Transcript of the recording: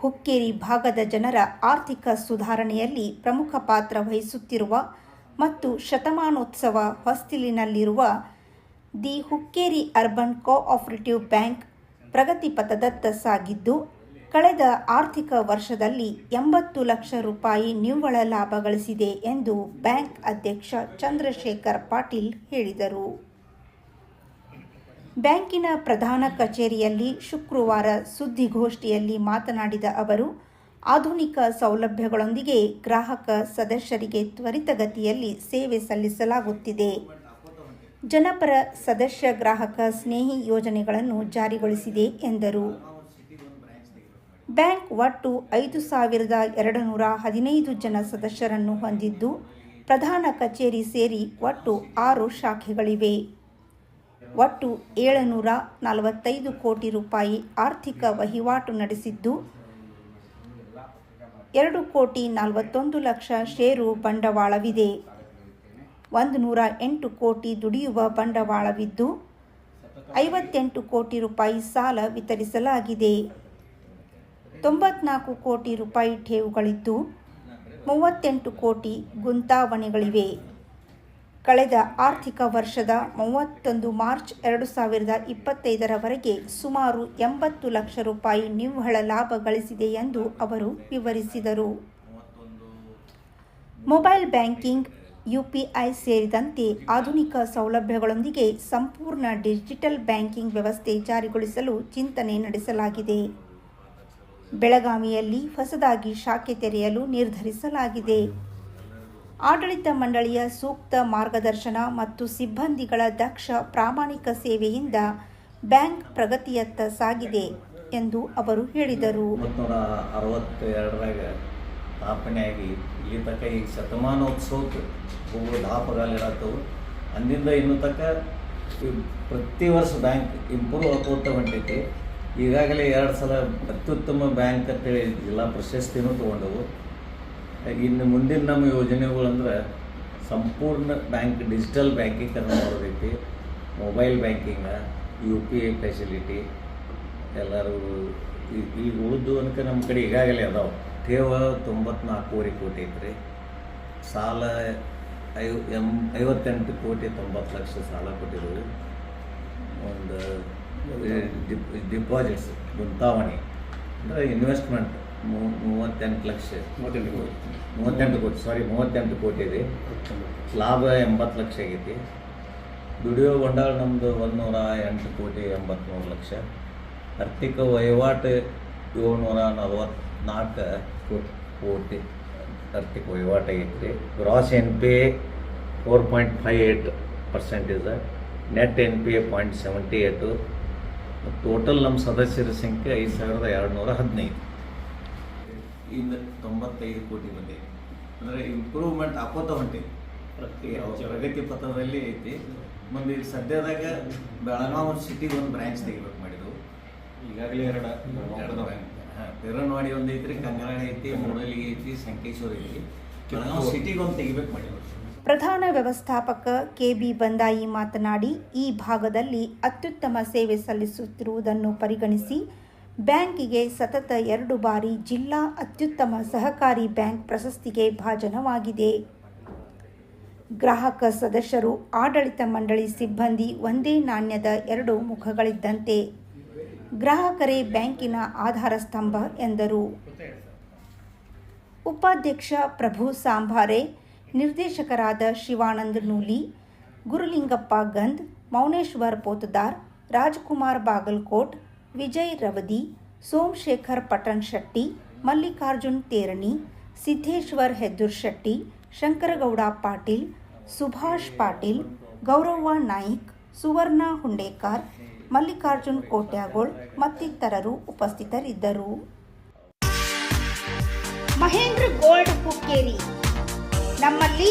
ಹುಕ್ಕೇರಿ ಭಾಗದ ಜನರ ಆರ್ಥಿಕ ಸುಧಾರಣೆಯಲ್ಲಿ ಪ್ರಮುಖ ಪಾತ್ರ ವಹಿಸುತ್ತಿರುವ ಮತ್ತು ಶತಮಾನೋತ್ಸವ ಹೊಸ್ತಿಲಿನಲ್ಲಿರುವ the Hukkeri urban cooperative bank ಪ್ರಗತಿಪಥದತ್ತ ಸಾಗಿದ್ದು, ಕಳೆದ ಆರ್ಥಿಕ ವರ್ಷದಲ್ಲಿ ಎಂಬತ್ತು ಲಕ್ಷ ರೂಪಾಯಿ ನಿವ್ವಳ ಲಾಭ ಗಳಿಸಿದೆ ಎಂದು ಬ್ಯಾಂಕ್ ಅಧ್ಯಕ್ಷ ಚಂದ್ರಶೇಖರ್ ಪಾಟೀಲ್ ಹೇಳಿದರು. ಬ್ಯಾಂಕಿನ ಪ್ರಧಾನ ಕಚೇರಿಯಲ್ಲಿ ಶುಕ್ರವಾರ ಸುದ್ದಿಗೋಷ್ಠಿಯಲ್ಲಿ ಮಾತನಾಡಿದ ಅವರು, ಆಧುನಿಕ ಸೌಲಭ್ಯಗಳೊಂದಿಗೆ ಗ್ರಾಹಕ ಸದಸ್ಯರಿಗೆ ತ್ವರಿತಗತಿಯಲ್ಲಿ ಸೇವೆ ಸಲ್ಲಿಸಲಾಗುತ್ತಿದೆ. ಜನಪರ ಸದಸ್ಯ ಗ್ರಾಹಕ ಸ್ನೇಹಿ ಯೋಜನೆಗಳನ್ನು ಜಾರಿಗೊಳಿಸಿದೆ ಎಂದರು. ಬ್ಯಾಂಕ್ ಒಟ್ಟು ಐದು ಸಾವಿರದ ಎರಡು ನೂರ ಹದಿನೈದು ಜನ ಸದಸ್ಯರನ್ನು ಹೊಂದಿದ್ದು, ಪ್ರಧಾನ ಕಚೇರಿ ಸೇರಿ ಒಟ್ಟು ಆರು ಶಾಖೆಗಳಿವೆ. ಒಟ್ಟು ಏಳುನೂರ ನಲವತ್ತೈದು ಕೋಟಿ ರೂಪಾಯಿ ಆರ್ಥಿಕ ವಹಿವಾಟು ನಡೆಸಿದ್ದು, ಎರಡು ಕೋಟಿ ನಲವತ್ತೊಂದು ಲಕ್ಷ ಷೇರು ಬಂಡವಾಳವಿದೆ. ಒಂದು ನೂರ ಎಂಟು ಕೋಟಿ ದುಡಿಯುವ ಬಂಡವಾಳವಿದ್ದು, ಐವತ್ತೆಂಟು ಕೋಟಿ ರೂಪಾಯಿ ಸಾಲ ವಿತರಿಸಲಾಗಿದೆ. ತೊಂಬತ್ನಾಲ್ಕು ಕೋಟಿ ರೂಪಾಯಿ ಠೇವುಗಳಿದ್ದು ಮೂವತ್ತೆಂಟು ಕೋಟಿ ಗುಂತಾವಣೆಗಳಿವೆ. ಕಳೆದ ಆರ್ಥಿಕ ವರ್ಷದ ಮೂವತ್ತೊಂದು ಮಾರ್ಚ್ ಎರಡು ಸಾವಿರದ ಇಪ್ಪತ್ತೈದರವರೆಗೆ ಸುಮಾರು ಎಂಬತ್ತು ಲಕ್ಷ ರೂಪಾಯಿ ನಿವ್ವಳ ಲಾಭ ಗಳಿಸಿದೆ ಎಂದು ಅವರು ವಿವರಿಸಿದರು. ಮೊಬೈಲ್ ಬ್ಯಾಂಕಿಂಗ್ ಯುಪಿಐ ಸೇರಿದಂತೆ ಆಧುನಿಕ ಸೌಲಭ್ಯಗಳೊಂದಿಗೆ ಸಂಪೂರ್ಣ ಡಿಜಿಟಲ್ ಬ್ಯಾಂಕಿಂಗ್ ವ್ಯವಸ್ಥೆ ಜಾರಿಗೊಳಿಸಲು ಚಿಂತನೆ ನಡೆಸಲಾಗಿದೆ. ಬೆಳಗಾವಿಯಲ್ಲಿ ಹೊಸದಾಗಿ ಶಾಖೆ ತೆರೆಯಲು ನಿರ್ಧರಿಸಲಾಗಿದೆ. ಆಡಳಿತ ಮಂಡಳಿಯ ಸೂಕ್ತ ಮಾರ್ಗದರ್ಶನ ಮತ್ತು ಸಿಬ್ಬಂದಿಗಳ ದಕ್ಷ ಪ್ರಾಮಾಣಿಕ ಸೇವೆಯಿಂದ ಬ್ಯಾಂಕ್ ಪ್ರಗತಿಯತ್ತ ಸಾಗಿದೆ ಎಂದು ಅವರು ಹೇಳಿದರು. ಸ್ಥಾಪನೆಯಾಗಿ ಇಲ್ಲಿ ತನಕ ಈಗ ಶತಮಾನೋತ್ಸವಕ್ಕೆ ಹೋಗೋ ದಾಪಗಾಲಿರತ್ತವು ಅಂದಿಂದ ಇನ್ನು ತನಕ ಪ್ರತಿ ವರ್ಷ ಬ್ಯಾಂಕ್ ಇಂಪ್ರೂವ್ ಆಕೋತ ಹೊಂಟೈತಿ. ಈಗಾಗಲೇ ಎರಡು ಸಲ ಅತ್ಯುತ್ತಮ ಬ್ಯಾಂಕ್ ಅಂತೇಳಿ ಜಿಲ್ಲಾ ಪ್ರಶಸ್ತಿನೂ ತೊಗೊಂಡವು. ಇನ್ನು ಮುಂದಿನ ನಮ್ಮ ಯೋಜನೆಗಳಂದ್ರೆ ಸಂಪೂರ್ಣ ಬ್ಯಾಂಕ್, ಡಿಜಿಟಲ್ ಬ್ಯಾಂಕಿಂಗ್ ಬ್ಯಾಂಕೀಕರಣ ಮಾಡೋದೈತಿ mobile banking, U P I facility ಎಲ್ಲರೂ ಈಗ ಉಳಿದು ಅನ್ಕ ನಮ್ಮ ಕಡೆ ಈಗಾಗಲೇ ಅದಾವೆ. ಠೇವ ತೊಂಬತ್ನಾಲ್ಕೂವರೆ ಕೋಟಿ ಐತ್ರಿ. ಸಾಲ ಐವ ಎಂ ಐವತ್ತೆಂಟು ಕೋಟಿ ತೊಂಬತ್ತು ಲಕ್ಷ ಸಾಲ ಕೊಟ್ಟಿದ್ದೀವಿ ಒಂದು ಡಿಪಾಸಿಟ್ಸ್, ಗುಂತಾವಣಿ, ಅಂದರೆ ಇನ್ವೆಸ್ಟ್ಮೆಂಟ್ ಮೂವತ್ತೆಂಟು ಲಕ್ಷ. ಮೂವತ್ತೆಂಟು ಕೋಟಿ. ಮೂವತ್ತೆಂಟು ಕೋಟಿ ಸಾರಿ ಮೂವತ್ತೆಂಟು ಕೋಟಿ ಇದೆ. ಲಾಭ ಎಂಬತ್ತು ಲಕ್ಷ ಆಗೈತಿ. ದುಡಿಯೋ ಬಂಡವಾಳ ನಮ್ಮದು ಒಂದುನೂರ ಎಂಟು ಕೋಟಿ ಎಂಬತ್ತ್ಮೂರು ಲಕ್ಷ. ಆರ್ಥಿಕ ವಹಿವಾಟು ಏಳ್ನೂರ ನಲವತ್ನಾಲ್ಕು ಕೋಟಿ. ಕೋಟಿ ಆರ್ಥಿಕ ವಹಿವಾಟು ಆಗೈತಿ gross N P A four point five eight percentage net N P A point seventy eight total ನಮ್ಮ ಸದಸ್ಯರ ಸಂಖ್ಯೆ ಐದು ಸಾವಿರದ ಎರಡು ನೂರ ಹದಿನೈದು. ಇನ್ನು ತೊಂಬತ್ತೈದು ಕೋಟಿ ಬಂದಿದೆ ಅಂದರೆ ಇಂಪ್ರೂವ್ಮೆಂಟ್ ಆಕೋತ ಹೊಂಟಿದೆ ಪ್ರತಿ ಪ್ರಗತಿ ಪಥದಲ್ಲಿ ಐತಿ. ಮುಂದೆ ಈಗ ಸದ್ಯದಾಗ ಬೆಳಗಾವಿ ಸಿಟಿಗೆ ಒಂದು ಬ್ರಾಂಚ್ ತೆಗಿಬೇಕು ಮಾಡಿದ್ವು ಈಗಾಗಲೇ ಎರಡು ಎರಡು ಹಾಂ ಪೆರನ್ವಾಡಿ ಒಂದು ಐತ್ರಿ ಕಂಗನಾಡಿ ಐತಿ ಮೂಡಲಿಗೆ ಐತಿ ಸಂಕೇಶ್ವರ ಐತಿ ಬೆಳಗಾವಿ ಸಿಟಿಗೆ ಒಂದು ತೆಗಿಬೇಕು ಮಾಡಿದ್ರು. ಪ್ರಧಾನ ವ್ಯವಸ್ಥಾಪಕ ಕೆಬಿ ಬಂದಾಯಿ ಮಾತನಾಡಿ ಈ ಭಾಗದಲ್ಲಿ ಅತ್ಯುತ್ತಮ ಸೇವೆ ಸಲ್ಲಿಸುತ್ತಿರುವುದನ್ನು ಪರಿಗಣಿಸಿ ಬ್ಯಾಂಕಿಗೆ ಸತತ ಎರಡು ಬಾರಿ ಜಿಲ್ಲಾ ಅತ್ಯುತ್ತಮ ಸಹಕಾರಿ ಬ್ಯಾಂಕ್ ಪ್ರಶಸ್ತಿಗೆ ಭಾಜನವಾಗಿದೆ. ಗ್ರಾಹಕ ಸದಸ್ಯರು, ಆಡಳಿತ ಮಂಡಳಿ ಸಿಬ್ಬಂದಿ ಒಂದೇ ನಾಣ್ಯದ ಎರಡು ಮುಖಗಳಿದ್ದಂತೆ ಗ್ರಾಹಕರೇ ಬ್ಯಾಂಕಿನ ಆಧಾರ ಸ್ತಂಭ ಎಂದರು. ಉಪಾಧ್ಯಕ್ಷ ಪ್ರಭು ಸಾಂಭಾರೆ ನಿರ್ದೇಶಕರಾದ ಶಿವಾನಂದ ನೂಲಿ, ಗುರುಲಿಂಗಪ್ಪ ಗಂಧ್, ಮೌನೇಶ್ವರ್ ಪೋತದಾರ್, ರಾಜ್ಕುಮಾರ್ ಬಾಗಲ್ಕೋಟ್ ವಿಜಯ್ ರವದಿ, ಸೋಮಶೇಖರ್ ಪಟನ್ ಶೆಟ್ಟಿ, ಮಲ್ಲಿಕಾರ್ಜುನ್ ತೇರಣಿ, ಸಿದ್ದೇಶ್ವರ್ ಹೆದ್ದೂರ್ ಶೆಟ್ಟಿ, ಶಂಕರಗೌಡ ಪಾಟೀಲ್, ಸುಭಾಷ್ ಪಾಟೀಲ್, ಗೌರವ್ವ ನಾಯ್ಕ್, ಸುವರ್ಣ ಹುಂಡೇಕಾರ್, ಮಲ್ಲಿಕಾರ್ಜುನ್ ಕೋಟ್ಯಾಗೋಳ್ ಮತ್ತಿತರರು ಉಪಸ್ಥಿತರಿದ್ದರು. ಮಹೇಂದ್ರ ಗೋಲ್ಡ್ ಹುಕ್ಕೇರಿ. ನಮ್ಮಲ್ಲಿ